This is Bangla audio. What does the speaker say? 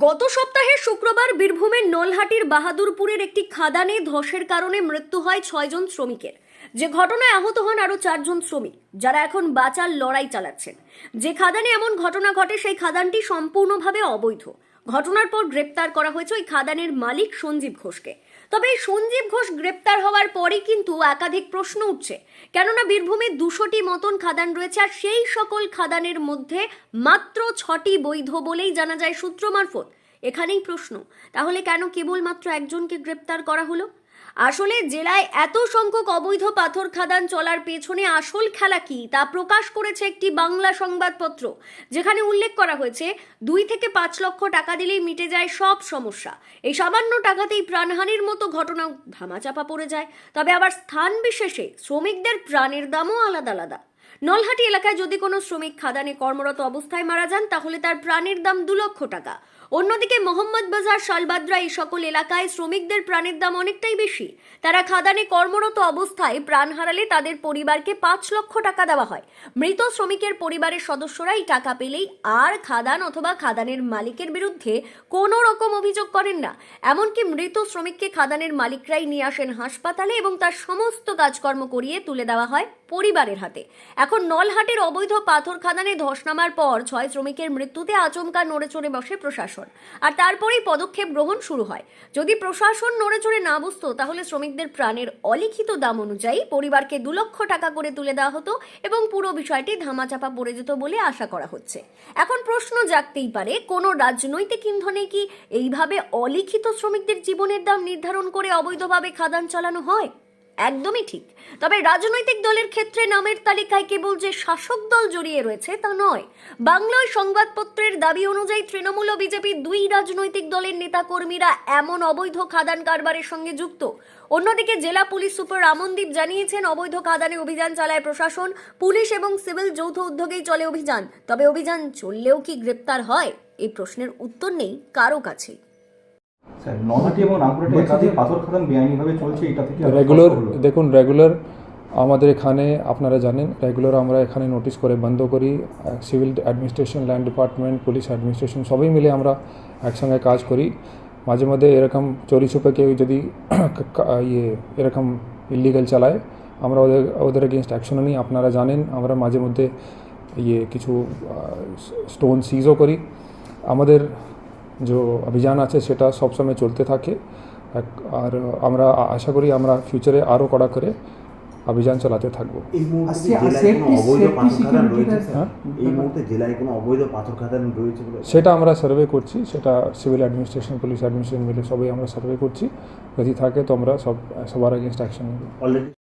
গত সপ্তাহে শুক্রবার বীরভূমের নলহাটির বাহাদুরপুরের একটি খাদানে ধসের কারণে মৃত্যু হয় ছয়জন শ্রমিকের। যে ঘটনায় আহত হন আরও চারজন শ্রমিক, যারা এখন বাঁচার লড়াই চালাচ্ছেন। যে খাদানে এমন ঘটনা ঘটে, সেই খাদানটি সম্পূর্ণভাবে অবৈধ। ঘটনার পর গ্রেপ্তার করা হয়েছে ওই খাদানের মালিক সঞ্জীব ঘোষকে। তবে এই সঞ্জীব ঘোষ গ্রেপ্তার হওয়ার পরই কিন্তু একাধিক প্রশ্ন উঠছে। কেননা বীরভূমে দুশোটি মতন খাদান রয়েছে আর সেই সকল খাদানের মধ্যে মাত্র ছটি বৈধ বলেই জানা যায় সূত্র মারফত। এখানেই প্রশ্ন, তাহলে কেন কেবলমাত্র একজনকে গ্রেপ্তার করা হলো? আসলে জেলায় এত সংখ্যক অবৈধ পাথর খাদান চলার পেছনে আসল খেলা কি তা প্রকাশ করেছে একটি বাংলা সংবাদপত্র, যেখানে উল্লেখ করা হয়েছে, দুই থেকে পাঁচ লক্ষ টাকা দিলেই মিটে যায় সব সমস্যা। এই সামান্য টাকাতেই প্রাণহানির মতো ঘটনা ধামাচাপা পড়ে যায়। তবে আবার স্থান বিশেষে শ্রমিকদের প্রাণের দামও আলাদা আলাদা। নলহাটি এলাকায় যদি কোনো শ্রমিক খাদানে কর্মরত অবস্থায় মারা যান, তাহলে তার প্রাণের দাম দু লক্ষ টাকা। অন্যদিকে মোহাম্মদ বাজার, শালবাদ্রা এই সকল এলাকায় শ্রমিকদের প্রাণের দাম অনেকটাই বেশি। তারা খাদানে কর্মরত অবস্থায় প্রাণ হারালে তাদের পরিবারকে পাঁচ লক্ষ টাকা দেওয়া হয়। মৃত শ্রমিকের পরিবারের সদস্যরা এই টাকা পেলেই আর খাদান অথবা খাদানের মালিকের বিরুদ্ধে কোনো রকম অভিযোগ করেন না। এমনকি মৃত শ্রমিককে খাদানের মালিকরাই নিয়ে আসেন হাসপাতালে এবং তার সমস্ত কাজকর্ম করিয়ে তুলে দেওয়া হয় পরিবারের হাতে। এখন নলহাটের অবৈধ পাথর খাদানে ধস নামার পর ছয় শ্রমিকের মৃত্যুতে আচমকা নড়ে চড়ে বসে প্রশাসন। আর তারপরেই পদক্ষেপ গ্রহণ শুরু হয়। যদি প্রশাসন নড়ে চড়ে না বসতো তাহলে শ্রমিকদের প্রাণের অলিখিত দাম অনুযায়ী পরিবারকে দু লক্ষ টাকা করে তুলে দেওয়া হতো এবং পুরো বিষয়টি ধামাচাপা পড়ে যেত বলে আশা করা হচ্ছে। এখন প্রশ্ন জাগতেই পারে, কোনো রাজনৈতিক ইন্ধনে কি এইভাবে অলিখিত শ্রমিকদের জীবনের দাম নির্ধারণ করে অবৈধভাবে খাদান চালানো হয়? একদমই ঠিক। তবে রাজনৈতিক দলের ক্ষেত্রে নামের তালিকায় কেবল যে শাসক দল জড়িয়ে রয়েছে তা নয়, বাংলায় সংবাদপত্রের দাবি অনুযায়ী তৃণমূল ও বিজেপির দুই রাজনৈতিক দলের নেতাকর্মীরা এমন অবৈধ খাদান কারবারের সঙ্গে যুক্ত। অন্যদিকে জেলা পুলিশ সুপার রামনদীপ জানিয়েছেন, অবৈধ খাদানে অভিযান চালায় প্রশাসন, পুলিশ এবং সিভিল যৌথ উদ্যোগেই চলে অভিযান। তবে অভিযান চললেও কি গ্রেপ্তার হয়? এই প্রশ্নের উত্তর নেই কারও কাছেই স্যার নলহাটি এবং রামপুরহাটে একাধিক পাথর খাদান বেআইনিভাবে চলছে এটা থেকে রেগুলার দেখুন রেগুলার আমাদের এখানে আপনারা জানেন রেগুলার আমরা এখানে নোটিশ করে বন্ধ করি civil administration land department police administration সবাই মিলে আমরা একসঙ্গে কাজ করি। মাঝে মধ্যে এরকম চোরি ছুপে কেউ যদি ইয়ে এরকম ইলিগাল চালায় আমরা ওদের ওদের এগেনস্ট অ্যাকশনও নিই। আপনারা জানেন আমরা মাঝে মধ্যে ইয়ে কিছু স্টোন সিজও করি। আমাদের যে অভিযান আছে সেটা সবসময় চলতে থাকে। আর আমরা আশা করি আমরা ফিউচারে আরও কড়া করে অভিযান চালাতে থাকব। এই মুহূর্তে জেলায় কোনো অবৈধ safety পাথর খাদান রয়েছে? হ্যাঁ? সেটা আমরা সার্ভে করছি সেটা সিভিল অ্যাডমিনিস্ট্রেশন পুলিশ অ্যাডমিনিস্ট্রেশন মিলে সবাই আমরা সার্ভে করছি। যদি থাকে তো আমরা সব সবার এগেনস্ট অ্যাকশন নেব। অলরেডি